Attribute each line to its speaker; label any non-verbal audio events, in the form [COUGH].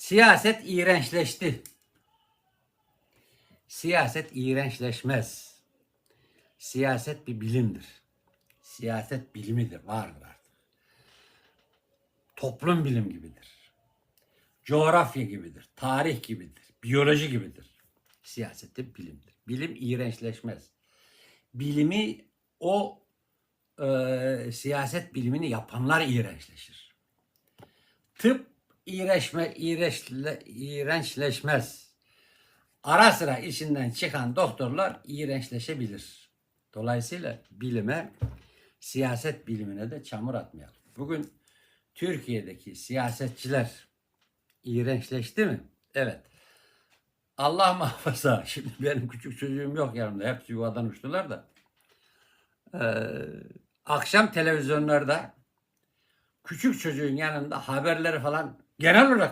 Speaker 1: Siyaset iğrençleşti. Siyaset iğrençleşmez. Siyaset bir bilimdir. Siyaset bilimidir, vardır artık. Toplum bilim gibidir. Coğrafya gibidir, tarih gibidir, biyoloji gibidir. Siyaset de bilimdir. Bilim iğrençleşmez. Bilimi o e, siyaset bilimini yapanlar iğrençleşir. Tıp iğreşme, iğreşle, iğrençleşmez. Ara sıra işinden çıkan doktorlar iğrençleşebilir. Dolayısıyla bilime, siyaset bilimine de çamur atmayalım. Bugün Türkiye'deki siyasetçiler iğrençleşti mi? Evet. Allah muhafaza. [LAUGHS] Şimdi benim küçük çocuğum yok yanımda. Hepsi yuvadan uçtular da. Ee, akşam televizyonlarda küçük çocuğun yanında haberleri falan genel olarak